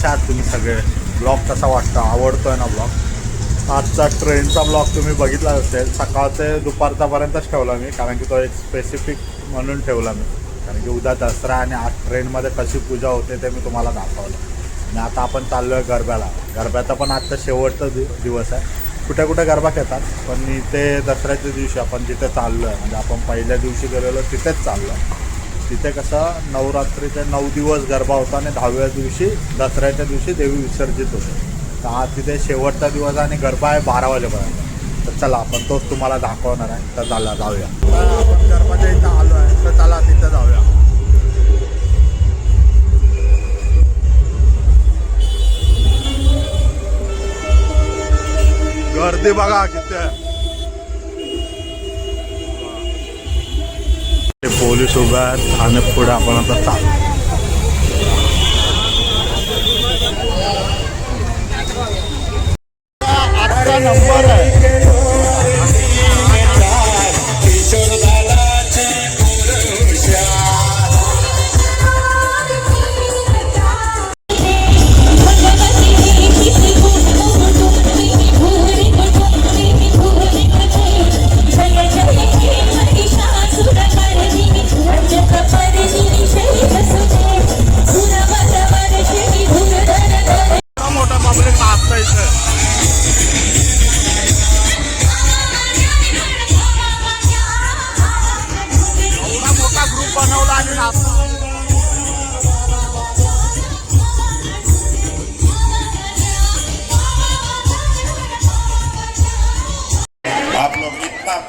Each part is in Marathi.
कशा आहात तुम्ही सगळे? ब्लॉग कसा वाटतो? आहे ना ब्लॉग? आजचा ट्रेनचा ब्लॉग तुम्ही बघितला असेल. सकाळचे दुपारचापर्यंतच ठेवला मी कारण की तो एक स्पेसिफिक म्हणून ठेवला मी. कारण की उद्या दसरा आणि आज ट्रेनमध्ये कशी पूजा होते ते मी तुम्हाला दाखवलं. आणि आता आपण चाललो आहे गरब्याला. गरब्याचा पण आजचा शेवटचा दि दिवस आहे. कुठे कुठे गरबा खेळतात पण इथे दसऱ्याच्या दिवशी आपण जिथे चाललो आहे म्हणजे आपण पहिल्या दिवशी गेलेलो तिथेच चाललो आहे तिथे कसं नवरात्रीचे नऊ दिवस गरबा होता आणि दहाव्या दिवशी दसऱ्याच्या दिवशी देवी विसर्जित होते. तर आज तिथे शेवटचा दिवस आणि गरबा आहे बारा वाजेपर्यंत. तर चला आपण तोच तुम्हाला दाखवणार आहे. तर चला जाऊया. आपण गरबाच्या इथं आलो आहे. तर चला तिथं जाऊया. गर्दी बघा किती आहे. पोलीस उभे आहेत आणि पुढे आपण आता चालू.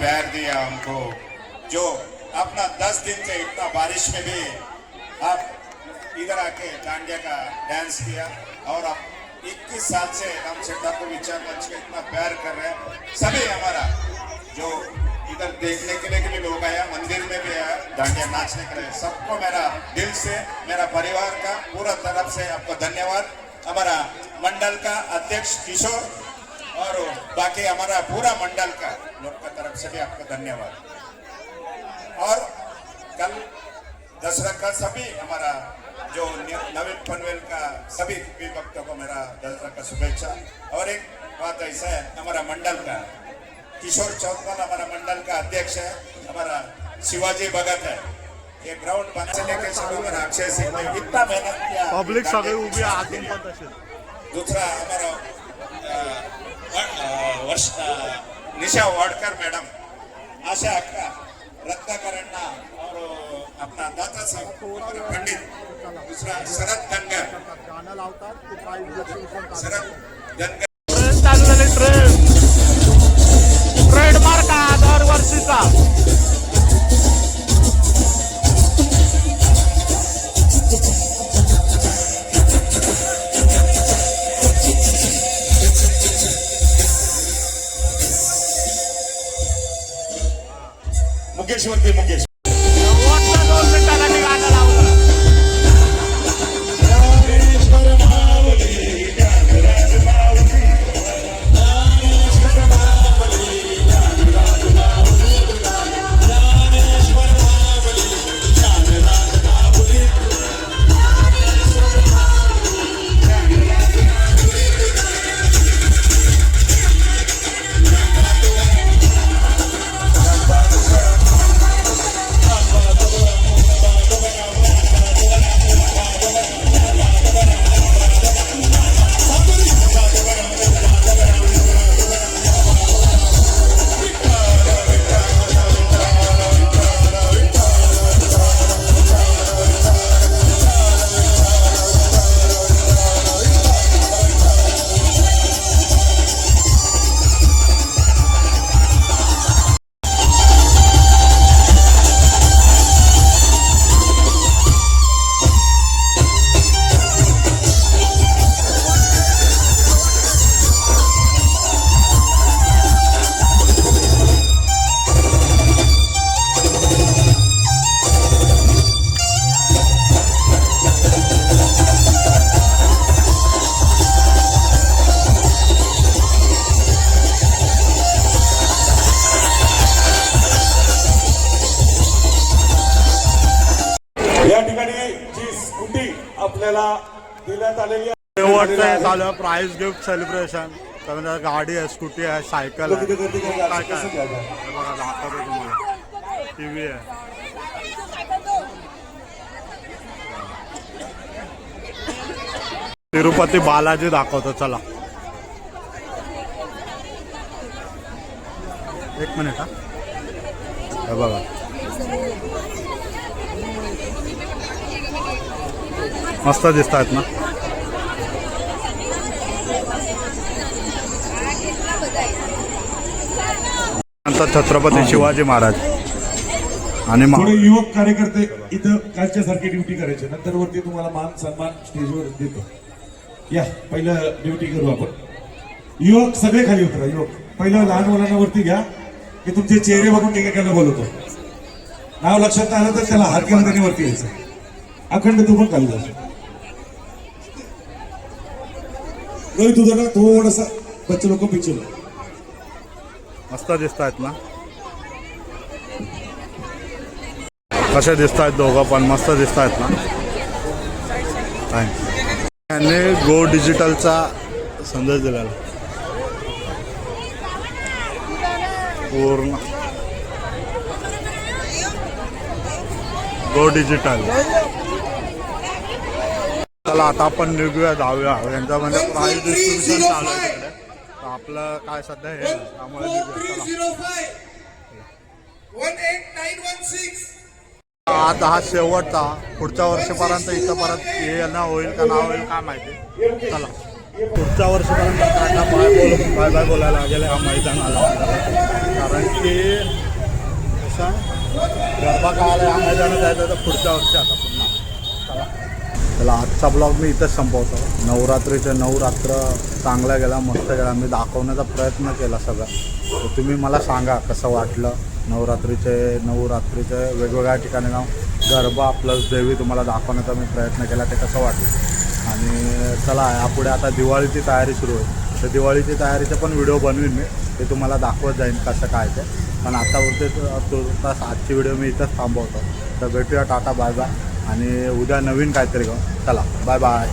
प्यार दिया हमको। जो अपना दस दिन से इतना बारिश में भी आप इधर आके डांडिया का डांस किया और आप 21 साल से हम ठाकुर विचार मंच का इतना प्यार कर रहे हैं। सभी हमारा जो इधर देखने के लिए लिए लोग आया मंदिर में भी आया डांडिया नाचने के लिए, सबको मेरा दिल से, मेरा परिवार का पूरा तरफ़ से आपको धन्यवाद। हमारा मंडल का अध्यक्ष किशोर और बाकी हमारा पूरा मंडल का लोग का तरफ़ से भी आपको धन्यवाद। और कल दसरा का सभी हमारा जो नवीन पनवेल का सभी भी भक्तों को मेरा दसरा का शुभेच्छा। और एक बात ऐसा है हमारा मंडल का किशोर चौथवाल हमारा मंडल का अध्यक्ष है हमारा शिवाजी भगत है। ये ग्राउंड बनाने से लेके सब हमारा अक्षय सिंह ने इतना मेहनत किया पब्लिक सगळे उभी के। पण दूसरा हमारा वर्ष निशा वाडकर मॅडम आशा अक्का रत्नाकरांना और अपना दादा साहब पंडित दूसरा शरद धनगर. इंजेक्शन शरद धनगर. ముఖేష్ వర్తి ముఖేష్. आपल्याला देण्यात आलेली शेवटचं आहे प्राईज गिफ्ट सेलिब्रेशन त्यामध्ये गाडी आहे स्कूटी आहे सायकल आहे. काय काय? हे बघा दाखवतो तुम्हाला. टी व्ही आहे. तिरुपती बालाजी दाखवतो चला. एक मिनिट हे बघा. मस्त दिसत आहेत ना छत्रपती शिवाजी महाराज आणि थोडे युवक कार्यकर्ते इथं कालच्या सारखी ड्युटी करायचे. नंतर वरती तुम्हाला मान सन्मान स्टेजवर देतो. या पहिलं ड्युटी करू आपण. युवक सगळे खाली उतरा युवक. पहिलं लहान मुलांना वरती घ्या. की तुमचे चेहरे बघून एकेकाला बोलवतो. नाव लक्षात आलं तर त्याला हात केला त्याने वरती यायचं. अखंड तू पण खाली जायचं रोहित तुझं ना थोडसा बच्चे लोक पिक्चर मस्त दिसत आहेत ना? कसे दिसत आहेत दोघं पण मस्त दिसत आहेत ना थँक्यू त्यांनी गो डिजिटलचा संदेश दिलेला. पूर्ण. गो डिजिटल चला आता आपण निघूया जाऊया. यांचं म्हणजे प्राईज डिस्ट्रीब्युशन चालू आहे तिकडे. आपलं काय सध्या हे त्यामुळे. आता हा शेवटचा पुढच्या वर्षीपर्यंत इथं परत येणं होईल का ना होईल काय माहिती. चला. पुढच्या वर्षीपर्यंत टाटा बाय बोल बाय बाय बोलायला लागेल हा मैदानाला. आपल्याला. कारण की कसं गरबा काळाला या मैदानात जायचं तर पुढच्या वर्षी आता पुन्हा. चला आजचा ब्लॉग मी इथंच संपवतो. नवरात्रीचे नऊ रात्र चांगला गेला मस्त गेला मी दाखवण्याचा प्रयत्न केला सगळा. तर तुम्ही मला सांगा कसं वाटलं नवरात्रीचे नऊ रात्रीचे वेगवेगळ्या ठिकाणी जाऊन. गरबा प्लस देवी तुम्हाला दाखवण्याचा मी प्रयत्न केला ते कसं वाटलं? आणि चला यापुढे आता दिवाळीची तयारी सुरू होईल. तर दिवाळीची तयारीचे पण व्हिडिओ बनवीन मी. ते तुम्हाला दाखवत जाईन कसं काय ते. पण आता उरते तुर्तास आजची व्हिडिओ मी इथंच थांबवतो. तर भेटूया टाटा बाय बाय आणि उद्या नवीन काहीतरी घेऊ. चला बाय बाय